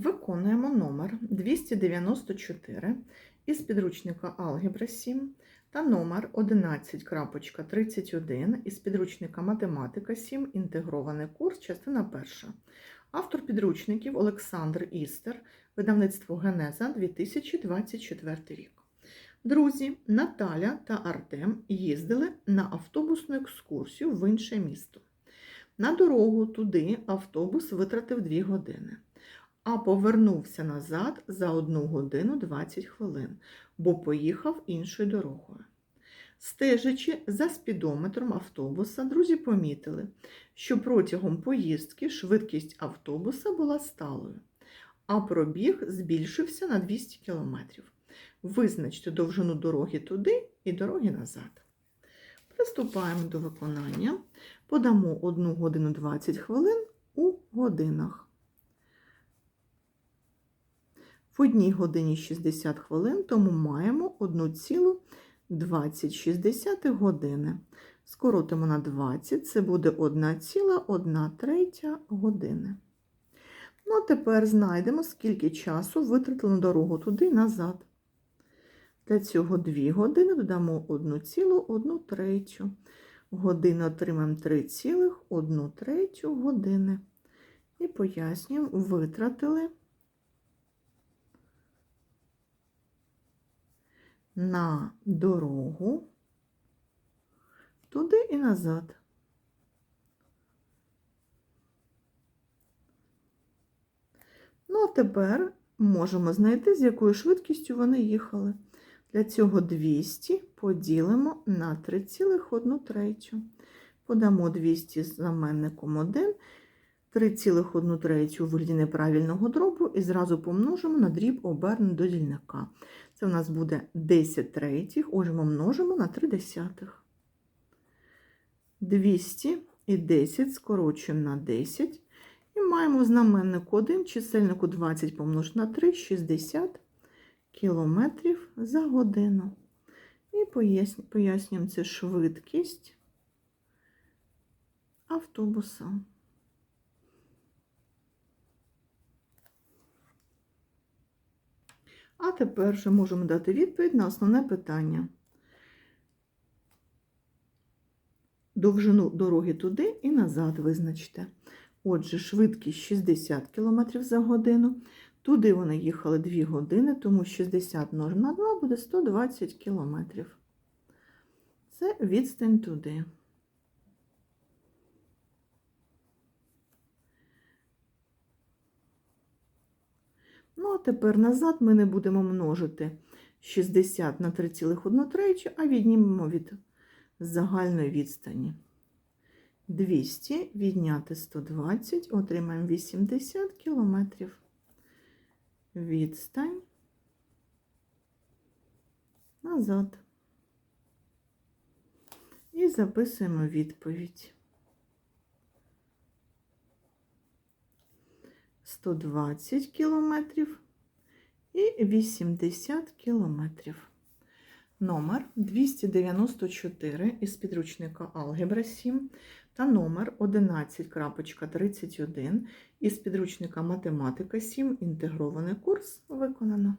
Виконуємо номер 294 із підручника Алгебра 7 та номер 11.31 із підручника Математика 7. Інтегрований курс, частина перша. Автор підручників Олександр Істер, видавництво Генеза 2024 рік. Друзі, Наталя та Артем їздили на автобусну екскурсію в інше місто. На дорогу туди автобус витратив 2 години, а повернувся назад за 1 годину 20 хвилин, бо поїхав іншою дорогою. Стежачи за спідометром автобуса, друзі помітили, що протягом поїздки швидкість автобуса була сталою, а пробіг збільшився на 200 км. Визначте довжину дороги туди і дороги назад. Приступаємо до виконання. Подамо 1 годину 20 хвилин у годинах. Одній годині 60 хвилин, тому маємо 1,20 години. Скоротимо на 20, це буде 1,1 третя години. Ну, а тепер знайдемо, скільки часу витратили на дорогу туди назад. Для цього 2 години додамо 1,1 третю. Годину отримаємо 3,1 третю години. І пояснюємо, витратили на дорогу туди і назад. Ну, а тепер можемо знайти, з якою швидкістю вони їхали. Для цього 200 поділимо на 3,1 третю. Подамо 200 з знаменником 1, 3,1 третю вигляді неправильного дробу і зразу помножимо на дріб обернений до дільника. Це у нас буде 10 третіх, отже, ми множимо на 3 десятих. 200 і 10 скорочуємо на 10. І маємо знаменник 1, чисельнику 20 помножити на 3, 60 кілометрів за годину. І пояснюємо це швидкість автобуса. А тепер вже можемо дати відповідь на основне питання. Довжину дороги туди і назад визначте. Отже, швидкість 60 км за годину. Туди вони їхали 2 години, тому 60 множимо на 2 буде 120 км. Це відстань туди. Ну, а тепер назад ми не будемо множити 60 на 3,1 третю, а віднімемо від загальної відстані. 200 відняти 120, отримаємо 80 кілометрів. Відстань назад. І записуємо відповідь. 120 кілометрів і 80 кілометрів. Номер 294 із підручника Алгебра 7 та номер 11.31 із підручника Математика 7. Інтегрований курс виконано.